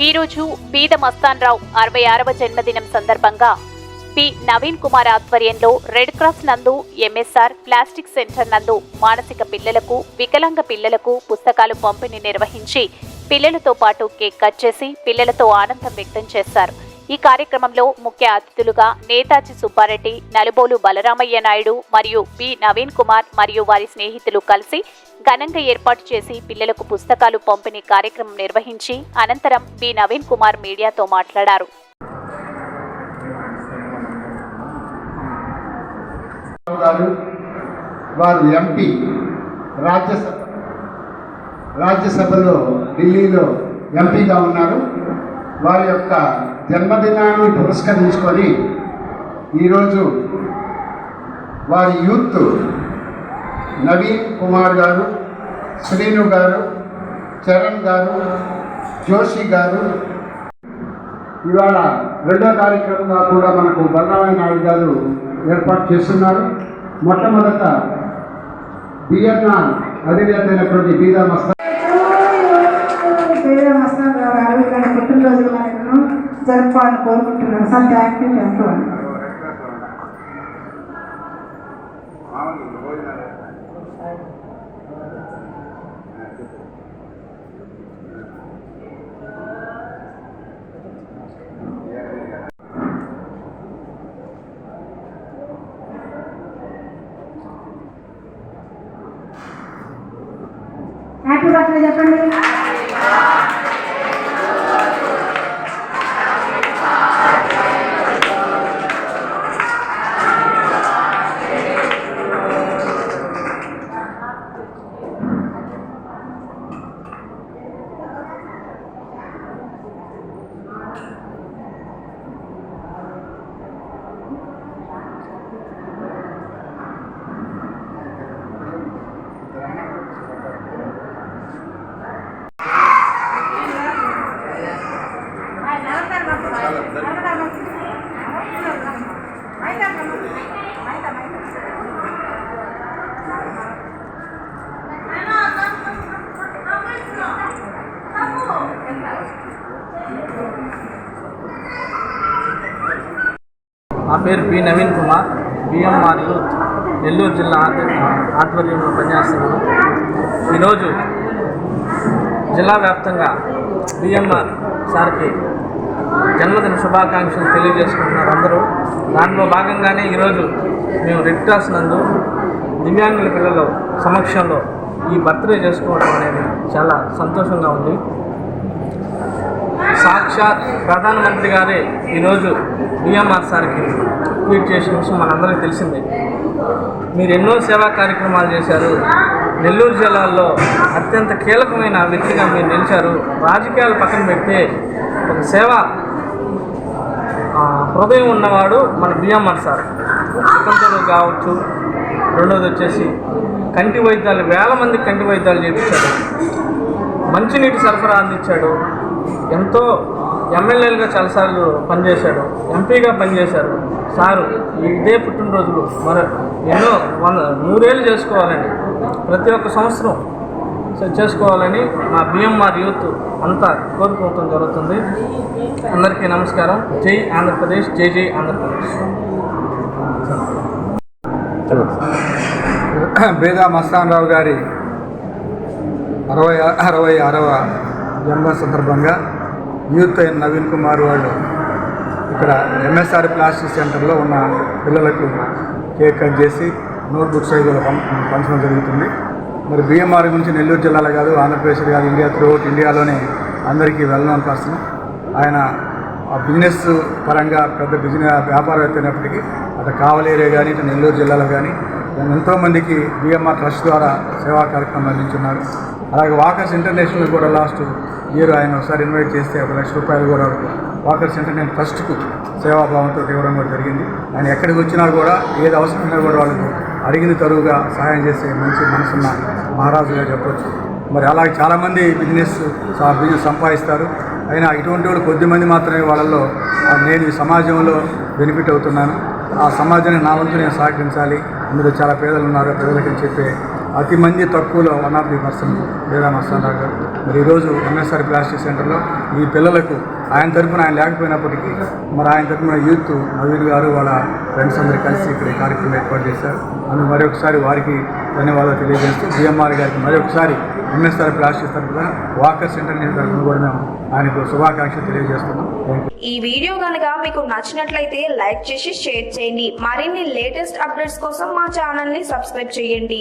ఈరోజు బీద మస్తాన్ రావు అరవై ఆరవ జన్మదినం సందర్భంగా పి. నవీన్ కుమార్ ఆధ్వర్యంలో రెడ్ క్రాస్ నందు ఎంఎస్ఆర్ ప్లాస్టిక్ సెంటర్ నందు మానసిక పిల్లలకు వికలాంగ పిల్లలకు పుస్తకాలు పంపిణీ నిర్వహించి పిల్లలతో పాటు కేక్ కట్ చేసి పిల్లలతో ఆనందం వ్యక్తం చేశారు. ఈ కార్యక్రమంలో ముఖ్య అతిథులుగా నేతాజీ సుబ్బారెడ్డి నలుబోలు బలరామయ్య నాయుడు మరియు బి. నవీన్ కుమార్ మరియు వారి స్నేహితులు కలిసి ఘనంగా ఏర్పాటు చేసి పిల్లలకు పుస్తకాలు పంపిణీ కార్యక్రమం నిర్వహించి అనంతరం బి. నవీన్ కుమార్ మీడియాతో మాట్లాడారు. వారు ఎంపీ రాజ్యసభ రాజ్యసభలో ఢిల్లీలో ఎంపీగా ఉన్నారు. వారి యొక్క జన్మదినాన్ని పురస్కరించుకొని ఈరోజు వారి యూత్ నవీన్ కుమార్ గారు శ్రీను గారు చరణ్ గారు జోషి గారు. ఇవాళ రెండో కార్యక్రమంగా కూడా మనకు బలరామయ్య నాయుడు గారు ఏర్పాటు చేస్తున్నారు. మొట్టమొదట బిఎన్ఆర్ అధినేత అయినటువంటి బీదా మస్తా పేద మస్తాన్ గారు ఇక్కడ పుట్టినరోజు మనకు జరుపుకోవాలని కోరుకుంటున్నాను. Sir thank you thank you रखने जाता है। నా పేరు పి నవీన్ కుమార్. బిఎంఆర్ నెల్లూరు జిల్లా ఆధ్వర్యంలో పనిచేస్తున్నాను. ఈరోజు జిల్లా వ్యాప్తంగా బిఎంఆర్ సార్కి జన్మదిన శుభాకాంక్షలు తెలియజేసుకుంటున్నారు అందరూ. దానిలో భాగంగానే ఈరోజు మేము రెడ్ క్రాస్ నందు దివ్యాంగుల పిల్లల సమక్షంలో ఈ బర్త్డే చేసుకోవడం అనేది చాలా సంతోషంగా ఉంది. సాక్షాత్ ప్రధానమంత్రి గారే ఈరోజు బిఎంఆర్ సార్కి ట్వీట్ చేసిన విషయం మనందరికీ తెలిసిందే. మీరు ఎన్నో సేవా కార్యక్రమాలు చేశారు. నెల్లూరు జిల్లాలో అత్యంత కీలకమైన వ్యక్తిగా మీరు నిలిచారు. రాజకీయాలు పక్కన పెడితే ఒక సేవ హృదయం ఉన్నవాడు మన బిఎంఆర్ సార్. స్వతంత్రులు కావచ్చు. రెండోది వచ్చేసి కంటి వైద్యాలు వేల మంది కంటి వైద్యాలు చేయించాడు మంచినీటి సరఫరా అందించాడు. ఎంతో ఎమ్మెల్యేలుగా చాలాసార్లు పనిచేశాడు. ఎంపీగా పనిచేశారు. సారు ఇదే పుట్టినరోజులు. మరి ఎన్నో వంద నూరేళ్ళు చేసుకోవాలండి. ప్రతి ఒక్క సంవత్సరం చేసుకోవాలని మా బిఎంఆర్ యూత్ అంతా కోరుకోవటం జరుగుతుంది. అందరికీ నమస్కారం. జై ఆంధ్రప్రదేశ్ జై జై ఆంధ్రప్రదేశ్. బేదా మస్తాన్ రావు గారి అరవై అరవై ఆరవ జన్మ సందర్భంగా యూత్ అయిన నవీన్ కుమార్ వాళ్ళు ఇక్కడ ఎంఎస్ఆర్ ప్లాస్టిక్ సెంటర్లో ఉన్న పిల్లలకు కేక్ కట్ చేసి నోట్బుక్స్ సైజులు పంచడం జరుగుతుంది. మరి బిఎంఆర్ గురించి నెల్లూరు జిల్లాలో కాదు ఆంధ్రప్రదేశ్ కాదు ఇండియా త్రూఅవుట్ ఇండియాలోనే అందరికీ వెళ్ళడం నోన్ పర్సన్ ఆయన ఆ బిజినెస్ పరంగా పెద్ద బిజినెస్ వ్యాపారవేత్త అయినప్పటికీ అటు కావలేరే కానీ ఇటు నెల్లూరు జిల్లాలో కానీ ఎంతోమందికి బిఎంఆర్ ట్రస్ట్ ద్వారా సేవా కార్యక్రమం అందించున్నారు. అలాగే వాకర్స్ ఇంటర్నేషనల్ కూడా లాస్ట్ ఇయర్ ఆయన ఒకసారి ఇన్వైట్ చేస్తే ఒక లక్ష రూపాయలు కూడా వాకర్స్ ఇంటర్నేషనల్ ట్రస్ట్కు సేవాభావంతో ఇవ్వడం కూడా జరిగింది. ఆయన ఎక్కడికి వచ్చినా కూడా ఏది అవసరమైనా కూడా వాళ్ళకు అడిగిన తరువుగా సహాయం చేసే మంచి మనసున్నారు మహారాజుగా చెప్పొచ్చు. మరి అలాగే చాలామంది బిజినెస్ బిజినెస్ సంపాదిస్తారు. అయినా ఇటువంటి వాళ్ళు కొద్దిమంది మాత్రమే వాళ్ళల్లో నేను ఈ సమాజంలో బెనిఫిట్ అవుతున్నాను. ఆ సమాజాన్ని నా వంతు నేను సహకరించాలి. అందులో చాలా పేదలు ఉన్నారు పేదలకి అని చెప్పే అతి మంది తక్కువలో వన్ ఆఫ్ ది పర్సన్ లేదా మస్తానరావు గారు. మరి ఈరోజు ఎంఎస్ఆర్ ప్లాస్టిక్ సెంటర్లో ఈ పిల్లలకు ఆయన తరపున ఆయన లేకపోయినప్పటికీ మరి ఆయన తరపున యూత్ నవీన్ గారు వాళ్ళ ఫ్రెండ్స్ అందరూ కలిసి ఇక్కడ కార్యక్రమం ఏర్పాటు చేశారు. అందుకు మరొకసారి వారికి ధన్యవాదాలు తెలియజేస్తూ బిఎంఆర్ గారికి మరొకసారి ఎంఎస్ఆర్ ప్లాస్టిక్ తరపున వాకర్ సెంటర్ కూడా మేము ఆయనకు శుభాకాంక్షలు తెలియజేస్తున్నాం. ఈ వీడియో కనుక మీకు నచ్చినట్లయితే లైక్ చేసి షేర్ చేయండి. మరిన్ని లేటెస్ట్ అప్డేట్స్ కోసం మా ఛానల్ని సబ్స్క్రైబ్ చేయండి.